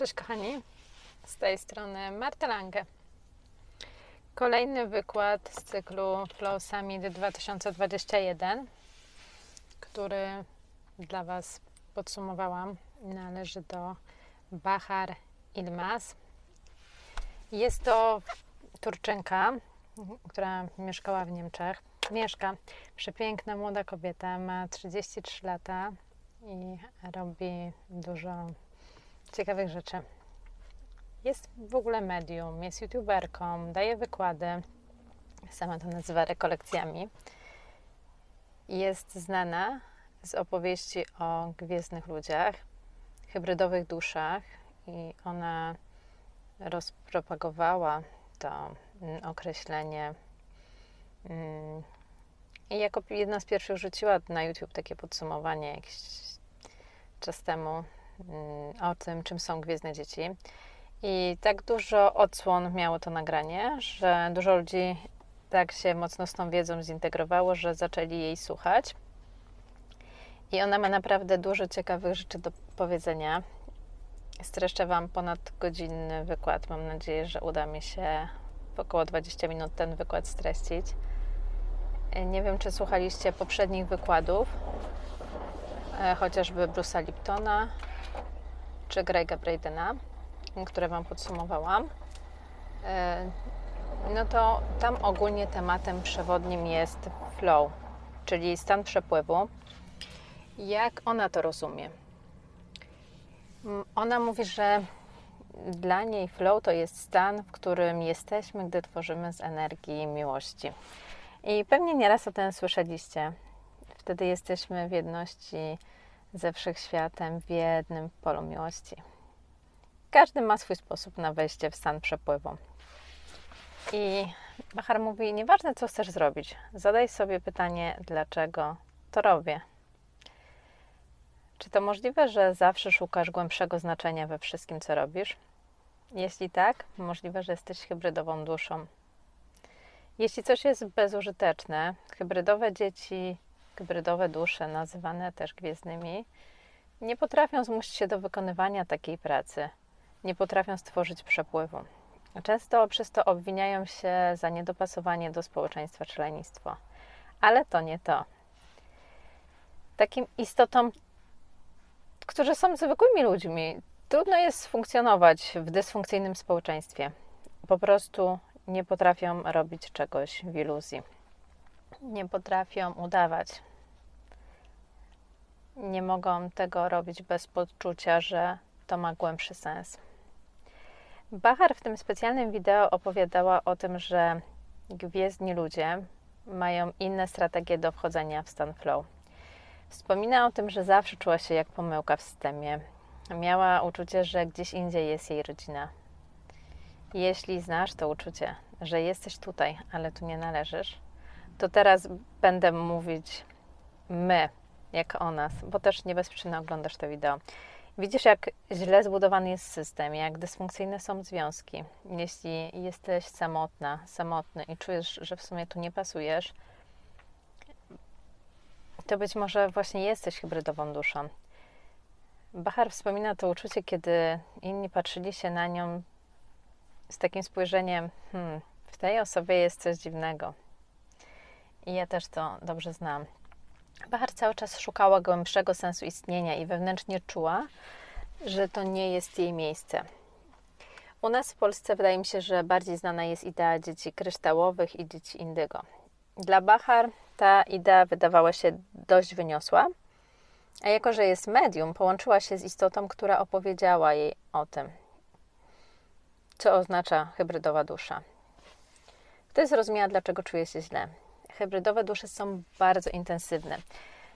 Cześć kochani, z tej strony Marta Lange. Kolejny wykład z cyklu Flow Summit 2021, który dla Was podsumowałam, należy do Bahar Ilmaz. Jest to Turczynka, która mieszkała w Niemczech. Mieszka przepiękna młoda kobieta, ma 33 lata i robi dużo ciekawych rzeczy. Jest w ogóle medium, jest youtuberką, daje wykłady, sama to nazywa rekolekcjami. Jest znana z opowieści o gwiezdnych ludziach, hybrydowych duszach i ona rozpropagowała to określenie mm, i jako jedna z pierwszych rzuciła na YouTube takie podsumowanie jakiś czas temu mm, o tym, czym są Gwiezdne Dzieci. I tak dużo odsłon miało to nagranie, że dużo ludzi tak się mocno z tą wiedzą zintegrowało, że zaczęli jej słuchać. I ona ma naprawdę dużo ciekawych rzeczy do powiedzenia. Streszczę Wam ponad godzinny wykład. Mam nadzieję, że uda mi się w około 20 minut ten wykład streścić. Nie wiem, czy słuchaliście poprzednich wykładów, e, chociażby Bruce'a Liptona czy Grega Bradena, które Wam podsumowałam. E, no to tam ogólnie tematem przewodnim jest flow, czyli stan przepływu. Jak ona to rozumie? Ona mówi, że dla niej flow to jest stan, w którym jesteśmy, gdy tworzymy z energii miłości. I pewnie nieraz o tym słyszeliście. Wtedy jesteśmy w jedności ze wszechświatem w jednym polu miłości. Każdy ma swój sposób na wejście w stan przepływu. I Bachar mówi: Nieważne, co chcesz zrobić, zadaj sobie pytanie, dlaczego to robię. Czy to możliwe, że zawsze szukasz głębszego znaczenia we wszystkim, co robisz? Jeśli tak, możliwe, że jesteś hybrydową duszą. Jeśli coś jest bezużyteczne, hybrydowe dzieci, hybrydowe dusze, nazywane też gwiezdnymi, nie potrafią zmusić się do wykonywania takiej pracy, nie potrafią stworzyć przepływu. Często przez to obwiniają się za niedopasowanie do społeczeństwa czy lenistwo. Ale to nie to. Takim istotom, którzy są zwykłymi ludźmi, trudno jest funkcjonować w dysfunkcyjnym społeczeństwie. Po prostu nie potrafią robić czegoś w iluzji. Nie potrafią udawać. Nie mogą tego robić bez poczucia, że to ma głębszy sens. Bachar w tym specjalnym wideo opowiadała o tym, że gwiezdni ludzie mają inne strategie do wchodzenia w stan flow. Wspomina o tym, że zawsze czuła się jak pomyłka w systemie. Miała uczucie, że gdzieś indziej jest jej rodzina. Jeśli znasz to uczucie, że jesteś tutaj, ale tu nie należysz, to teraz będę mówić my, jak o nas, bo też nie bez przyczyny oglądasz to wideo. Widzisz, jak źle zbudowany jest system, jak dysfunkcyjne są związki. Jeśli jesteś samotna, samotny i czujesz, że w sumie tu nie pasujesz, to być może właśnie jesteś hybrydową duszą. Bachar wspomina to uczucie, kiedy inni patrzyli się na nią z takim spojrzeniem, hmm, w tej osobie jest coś dziwnego. I ja też to dobrze znam. Bachar cały czas szukała głębszego sensu istnienia i wewnętrznie czuła, że to nie jest jej miejsce. U nas w Polsce wydaje mi się, że bardziej znana jest idea dzieci kryształowych i dzieci indygo. Dla Bachar ta idea wydawała się dość wyniosła, a jako, że jest medium, połączyła się z istotą, która opowiedziała jej o tym, co oznacza hybrydowa dusza. Wtedy zrozumiała, dlaczego czuje się źle. Hybrydowe dusze są bardzo intensywne.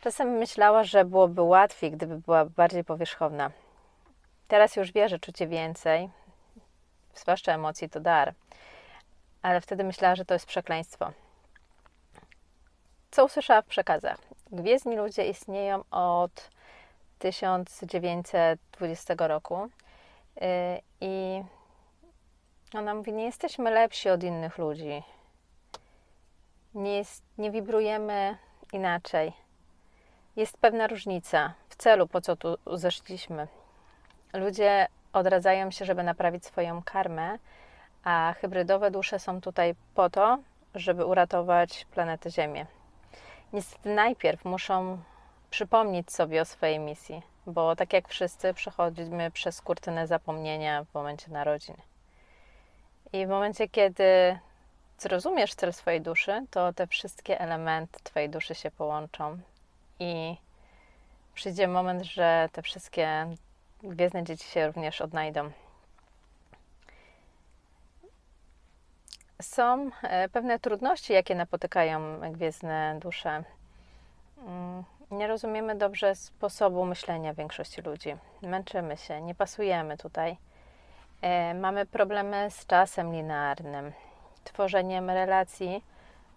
Czasem myślała, że byłoby łatwiej, gdyby była bardziej powierzchowna. Teraz już wie, że czucie więcej, zwłaszcza emocji, to dar. Ale wtedy myślała, że to jest przekleństwo. Co usłyszała w przekazach? Gwiezdni ludzie istnieją od 1920 roku y, i ona mówi, nie jesteśmy lepsi od innych ludzi. Nie, jest, nie wibrujemy inaczej. Jest pewna różnica w celu, po co tu zeszliśmy. Ludzie odradzają się, żeby naprawić swoją karmę, a hybrydowe dusze są tutaj po to, żeby uratować planetę Ziemię. Niestety najpierw muszą przypomnieć sobie o swojej misji, bo tak jak wszyscy przechodzimy przez kurtynę zapomnienia w momencie narodzin. I w momencie, kiedy zrozumiesz cel swojej duszy, to te wszystkie elementy Twojej duszy się połączą i przyjdzie moment, że te wszystkie gwiezdne dzieci się również odnajdą. Są e, pewne trudności, jakie napotykają gwiezdne dusze. Mm, nie rozumiemy dobrze sposobu myślenia większości ludzi. Męczymy się, nie pasujemy tutaj. E, mamy problemy z czasem linearnym, tworzeniem relacji,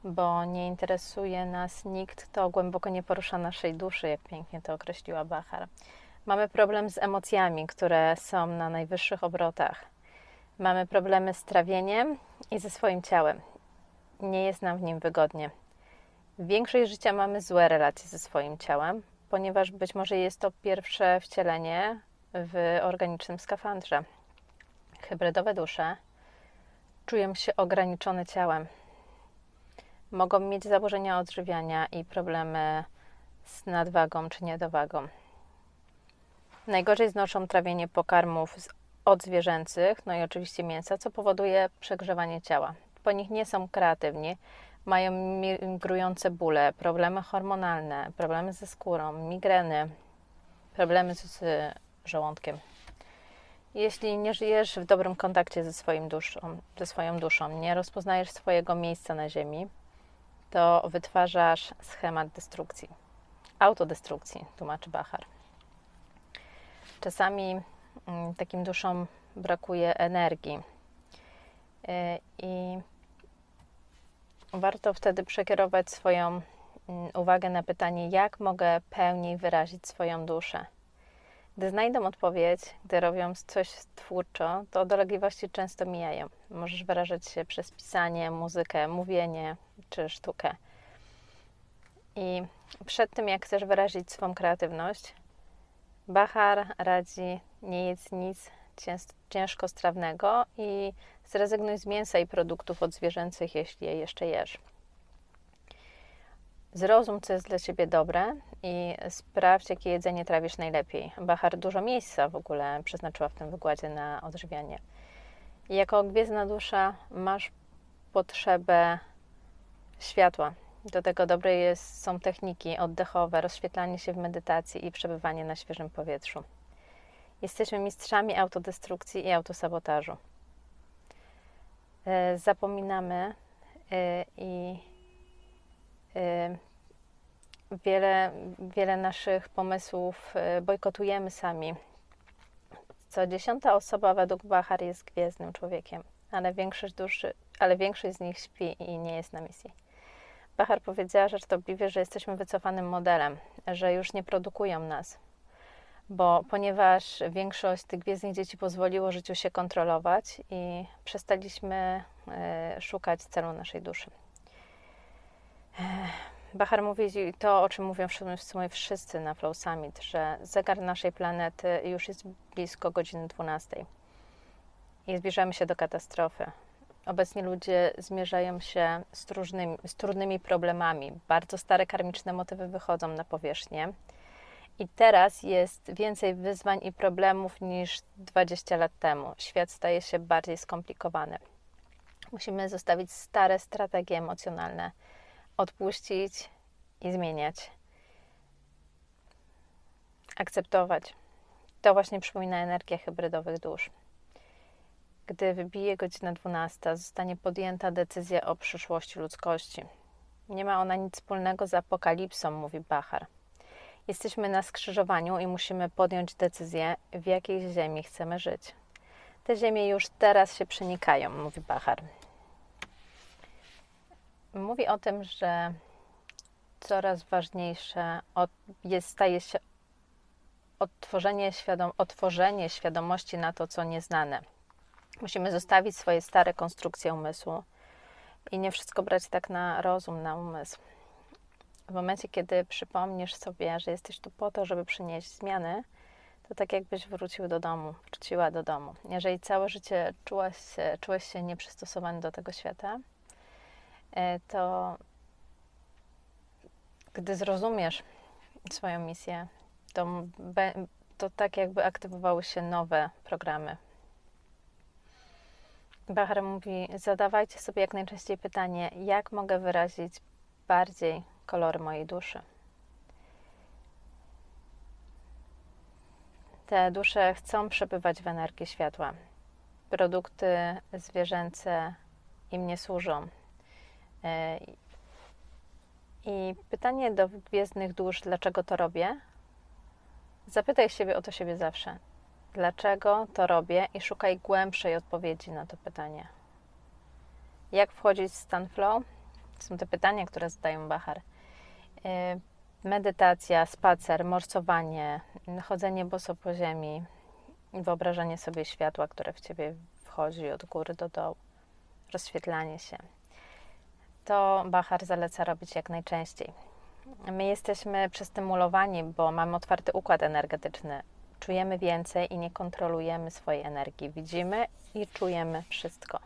bo nie interesuje nas nikt, to głęboko nie porusza naszej duszy, jak pięknie to określiła Bachar. Mamy problem z emocjami, które są na najwyższych obrotach. Mamy problemy z trawieniem i ze swoim ciałem. Nie jest nam w nim wygodnie. Większość życia mamy złe relacje ze swoim ciałem, ponieważ być może jest to pierwsze wcielenie w organicznym skafandrze. Hybrydowe dusze czują się ograniczone ciałem. Mogą mieć zaburzenia odżywiania i problemy z nadwagą czy niedowagą. Najgorzej znoszą trawienie pokarmów odzwierzęcych, no i oczywiście mięsa, co powoduje przegrzewanie ciała. Po nich nie są kreatywni, mają migrujące bóle, problemy hormonalne, problemy ze skórą, migreny, problemy z żołądkiem. Jeśli nie żyjesz w dobrym kontakcie ze, swoim duszą, ze swoją duszą, nie rozpoznajesz swojego miejsca na Ziemi, to wytwarzasz schemat destrukcji, autodestrukcji, tłumaczy Bachar. Czasami mm, takim duszom brakuje energii y, i warto wtedy przekierować swoją mm, uwagę na pytanie, jak mogę pełniej wyrazić swoją duszę. Gdy znajdą odpowiedź, gdy robią coś twórczo, to dolegliwości często mijają. Możesz wyrażać się przez pisanie, muzykę, mówienie czy sztukę. I przed tym, jak chcesz wyrazić swą kreatywność, Bachar radzi nie jedz nic ciężkostrawnego i zrezygnuj z mięsa i produktów odzwierzęcych, jeśli je jeszcze jesz. Zrozum, co jest dla ciebie dobre i sprawdź, jakie jedzenie trawisz najlepiej. Bachar dużo miejsca w ogóle przeznaczyła w tym wykładzie na odżywianie. Jako gwiezdna dusza masz potrzebę światła. Do tego dobre jest, są techniki oddechowe, rozświetlanie się w medytacji i przebywanie na świeżym powietrzu. Jesteśmy mistrzami autodestrukcji i autosabotażu. E, zapominamy e, i e, wiele, wiele naszych pomysłów bojkotujemy sami. Co dziesiąta osoba według Bachar jest gwiezdnym człowiekiem, ale większość duszy, ale większość z nich śpi i nie jest na misji. Bachar powiedziała żartobliwie, że jesteśmy wycofanym modelem, że już nie produkują nas, bo ponieważ większość tych gwiezdnych dzieci pozwoliło życiu się kontrolować i przestaliśmy e, szukać celu naszej duszy. Bachar mówi to, o czym mówią w sumie wszyscy na Flow Summit, że zegar naszej planety już jest blisko godziny 12 i zbliżamy się do katastrofy. Obecnie ludzie zmierzają się z, z trudnymi problemami. Bardzo stare karmiczne motywy wychodzą na powierzchnię. I teraz jest więcej wyzwań i problemów niż 20 lat temu. Świat staje się bardziej skomplikowany. Musimy zostawić stare strategie emocjonalne, odpuścić i zmieniać. Akceptować. To właśnie przypomina energia hybrydowych dusz. Gdy wybije godzina 12, zostanie podjęta decyzja o przyszłości ludzkości. Nie ma ona nic wspólnego z apokalipsą, mówi Bachar. Jesteśmy na skrzyżowaniu i musimy podjąć decyzję, w jakiej ziemi chcemy żyć. Te ziemie już teraz się przenikają, mówi Bachar. Mówi o tym, że coraz ważniejsze jest, staje się otworzenie, świadom, otworzenie świadomości na to, co nieznane Musimy zostawić swoje stare konstrukcje umysłu i nie wszystko brać tak na rozum, na umysł. W momencie, kiedy przypomnisz sobie, że jesteś tu po to, żeby przynieść zmiany, To tak jakbyś wrócił do domu, wróciła do domu. Jeżeli całe życie czułaś się, czułeś się nieprzystosowany do tego świata, to gdy zrozumiesz swoją misję, to, to tak jakby aktywowały się nowe programy. Bachar mówi: zadawajcie sobie jak najczęściej pytanie, jak mogę wyrazić bardziej kolory mojej duszy. Te dusze chcą przebywać w energii światła. Produkty zwierzęce im nie służą. E, I pytanie do gwiezdnych dusz, dlaczego to robię? Zapytaj siebie o to siebie zawsze. Dlaczego to robię i szukaj głębszej odpowiedzi na to pytanie. Jak wchodzić w stan flow? Są te pytania, które zadają Bachar. E, medytacja, spacer, morsowanie, chodzenie boso po ziemi, wyobrażanie sobie światła, które w ciebie wchodzi od góry do dołu, rozświetlanie się. To Bachar zaleca robić jak najczęściej. My jesteśmy przestymulowani, bo mamy otwarty układ energetyczny. Czujemy więcej i nie kontrolujemy swojej energii. Widzimy i czujemy wszystko.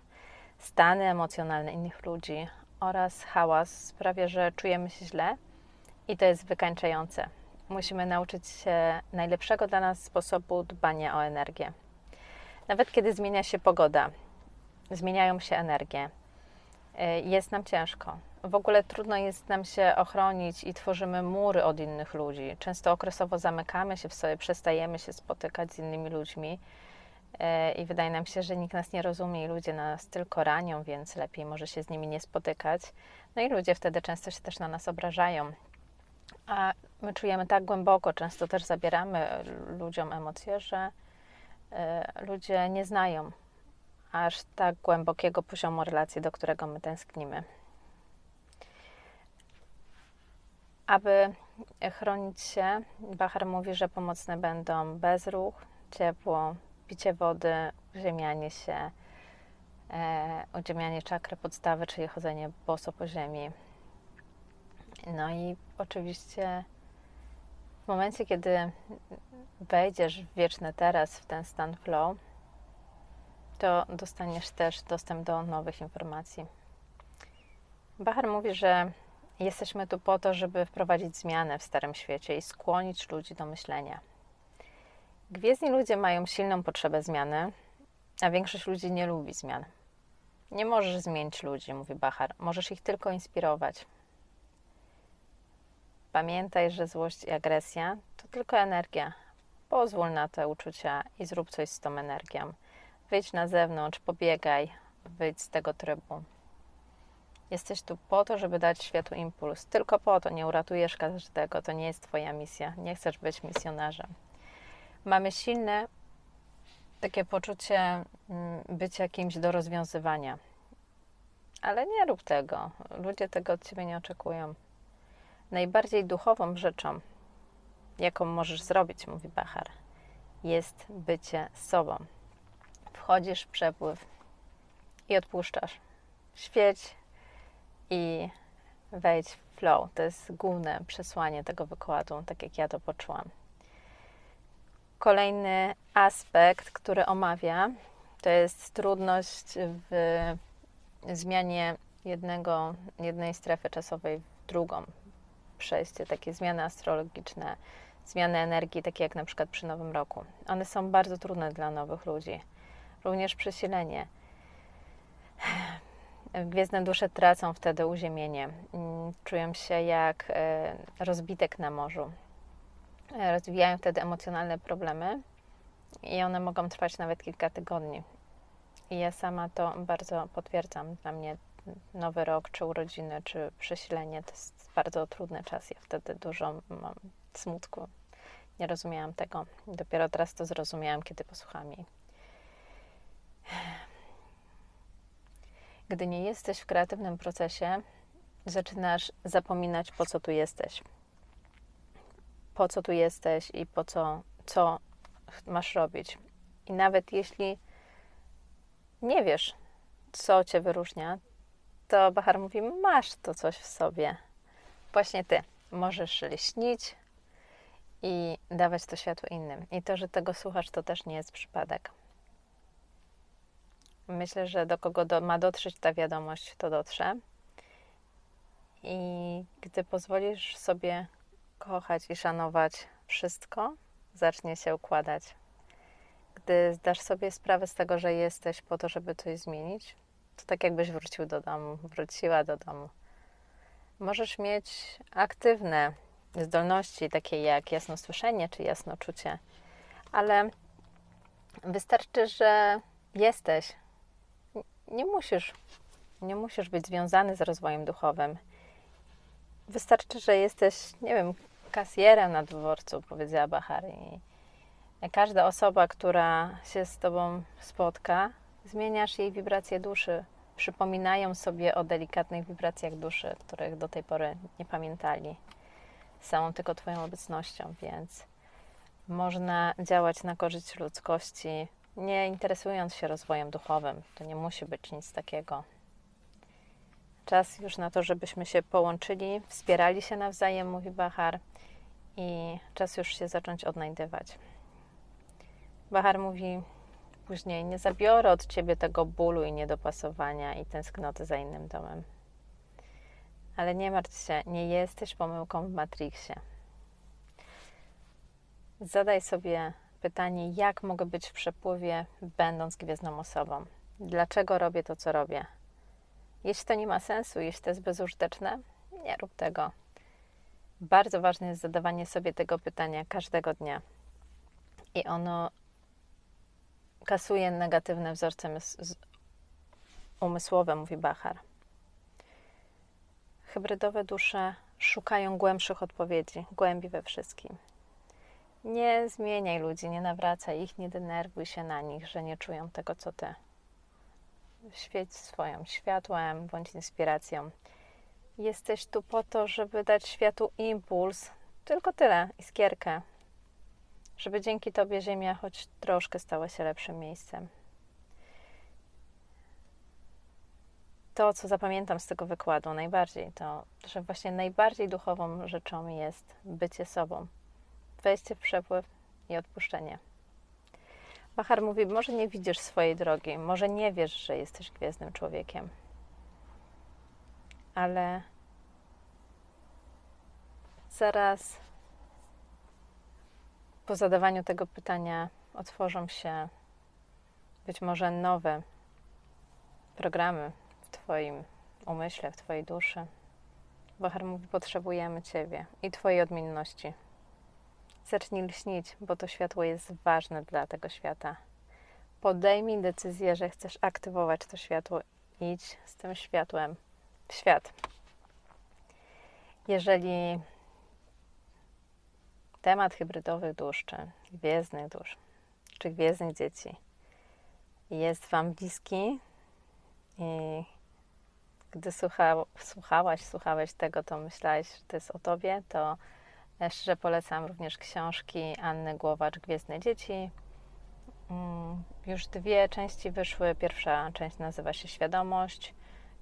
Stany emocjonalne innych ludzi oraz hałas sprawia, że czujemy się źle i to jest wykańczające. Musimy nauczyć się najlepszego dla nas sposobu dbania o energię. Nawet kiedy zmienia się pogoda, zmieniają się energie, jest nam ciężko. W ogóle trudno jest nam się ochronić i tworzymy mury od innych ludzi. Często okresowo zamykamy się w sobie, przestajemy się spotykać z innymi ludźmi y, i wydaje nam się, że nikt nas nie rozumie i ludzie nas tylko ranią, więc lepiej może się z nimi nie spotykać. No i ludzie wtedy często się też na nas obrażają. A my czujemy tak głęboko, często też zabieramy ludziom emocje, że y, ludzie nie znają aż tak głębokiego poziomu relacji, do którego my tęsknimy. Aby chronić się, Bachar mówi, że pomocne będą bezruch, ciepło, picie wody, uziemianie się, e, uziemianie czakry podstawy, czyli chodzenie boso po ziemi, no i oczywiście w momencie, kiedy wejdziesz w wieczne teraz, w ten stan flow, to dostaniesz też dostęp do nowych informacji. Bachar mówi, że jesteśmy tu po to, żeby wprowadzić zmianę w starym świecie i skłonić ludzi do myślenia. Gwiezdni ludzie mają silną potrzebę zmiany, a większość ludzi nie lubi zmian. Nie możesz zmienić ludzi, mówi Bachar, możesz ich tylko inspirować. Pamiętaj, że złość i agresja to tylko energia. Pozwól na te uczucia i zrób coś z tą energią. Wyjdź na zewnątrz, pobiegaj, wyjdź z tego trybu. Jesteś tu po to, żeby dać światu impuls. Tylko po to nie uratujesz każdego. To nie jest Twoja misja. Nie chcesz być misjonarzem. Mamy silne takie poczucie mm, bycia kimś do rozwiązywania. Ale nie rób tego. Ludzie tego od Ciebie nie oczekują. Najbardziej duchową rzeczą, jaką możesz zrobić, mówi Bachar, jest bycie sobą. Wchodzisz w przepływ i odpuszczasz. Świeć i wejdź w flow. To jest główne przesłanie tego wykładu, tak jak ja to poczułam. Kolejny aspekt, który omawia, to jest trudność w zmianie jednego, jednej strefy czasowej w drugą, przejście, takie zmiany astrologiczne, zmiany energii, takie jak na przykład przy Nowym Roku. One są bardzo trudne dla nowych ludzi. Również przesilenie. Gwiezdne dusze tracą wtedy uziemienie. Mm, czują się jak e, rozbitek na morzu. E, rozwijają wtedy emocjonalne problemy i one mogą trwać nawet kilka tygodni. I ja sama to bardzo potwierdzam. Dla mnie nowy rok, czy urodziny, czy przesilenie to jest bardzo trudny czas. Ja wtedy dużo mam smutku. Nie rozumiałam tego. Dopiero teraz to zrozumiałam, kiedy posłuchałam jej. Gdy nie jesteś w kreatywnym procesie, zaczynasz zapominać, po co tu jesteś. Po co tu jesteś i po co, co masz robić. I nawet jeśli nie wiesz, co cię wyróżnia, to Bachar mówi: Masz to coś w sobie. Właśnie ty możesz śnić i dawać to światło innym. I to, że tego słuchasz, to też nie jest przypadek. Myślę, że do kogo do, ma dotrzeć ta wiadomość, to dotrze. I gdy pozwolisz sobie kochać i szanować wszystko, zacznie się układać. Gdy zdasz sobie sprawę z tego, że jesteś po to, żeby coś zmienić, to tak jakbyś wrócił do domu, wróciła do domu. Możesz mieć aktywne zdolności, takie jak jasnosłyszenie czy jasnoczucie, ale wystarczy, że jesteś. Nie musisz, nie musisz być związany z rozwojem duchowym. Wystarczy, że jesteś, nie wiem, kasjerem na dworcu, powiedziała Bahari. Każda osoba, która się z Tobą spotka, zmieniasz jej wibracje duszy. Przypominają sobie o delikatnych wibracjach duszy, których do tej pory nie pamiętali. Samą tylko Twoją obecnością, więc można działać na korzyść ludzkości, nie interesując się rozwojem duchowym. To nie musi być nic takiego. Czas już na to, żebyśmy się połączyli, wspierali się nawzajem, mówi Bahar, i czas już się zacząć odnajdywać. Bahar mówi później: Nie zabiorę od ciebie tego bólu i niedopasowania i tęsknoty za innym domem. Ale nie martw się, nie jesteś pomyłką w Matrixie. Zadaj sobie pytanie, jak mogę być w przepływie, będąc gwiezdną osobą? Dlaczego robię to, co robię? Jeśli to nie ma sensu, jeśli to jest bezużyteczne, nie rób tego. Bardzo ważne jest zadawanie sobie tego pytania każdego dnia. I ono kasuje negatywne wzorce umysłowe, mówi Bachar. Hybrydowe dusze szukają głębszych odpowiedzi, głębi we wszystkim. Nie zmieniaj ludzi, nie nawracaj ich, nie denerwuj się na nich, że nie czują tego, co ty. Świeć swoim światłem, bądź inspiracją. Jesteś tu po to, żeby dać światu impuls, tylko tyle, iskierkę, żeby dzięki Tobie Ziemia choć troszkę stała się lepszym miejscem. To, co zapamiętam z tego wykładu najbardziej, to, że właśnie najbardziej duchową rzeczą jest bycie sobą, wejście w przepływ i odpuszczenie. Bachar mówi: Może nie widzisz swojej drogi, może nie wiesz, że jesteś gwiezdnym człowiekiem, ale zaraz po zadawaniu tego pytania otworzą się być może nowe programy w Twoim umyśle, w Twojej duszy. Bachar mówi: Potrzebujemy Ciebie i Twojej odmienności. Zacznij lśnić, bo to światło jest ważne dla tego świata. Podejmij decyzję, że chcesz aktywować to światło. Idź z tym światłem w świat. Jeżeli temat hybrydowych dusz, czy gwiezdnych dusz, czy gwiezdnych dzieci jest Wam bliski i gdy słuchał, słuchałaś, słuchałeś tego, to myślałeś, że to jest o Tobie, to szczerze polecam również książki Anny Głowacz Gwiezdne Dzieci. Mm, już dwie części wyszły. Pierwsza część nazywa się Świadomość.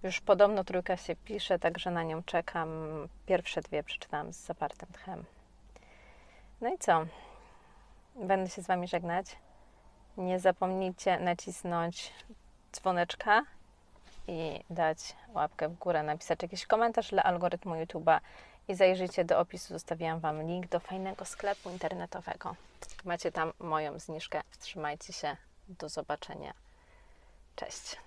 Już podobno trójka się pisze, także na nią czekam. Pierwsze dwie przeczytałam z zapartym tchem. No i co? Będę się z Wami żegnać. Nie zapomnijcie nacisnąć dzwoneczka i dać łapkę w górę, napisać jakiś komentarz dla algorytmu YouTube'a i zajrzyjcie do opisu. Zostawiłam Wam link do fajnego sklepu internetowego. Macie tam moją zniżkę. Trzymajcie się. Do zobaczenia. Cześć.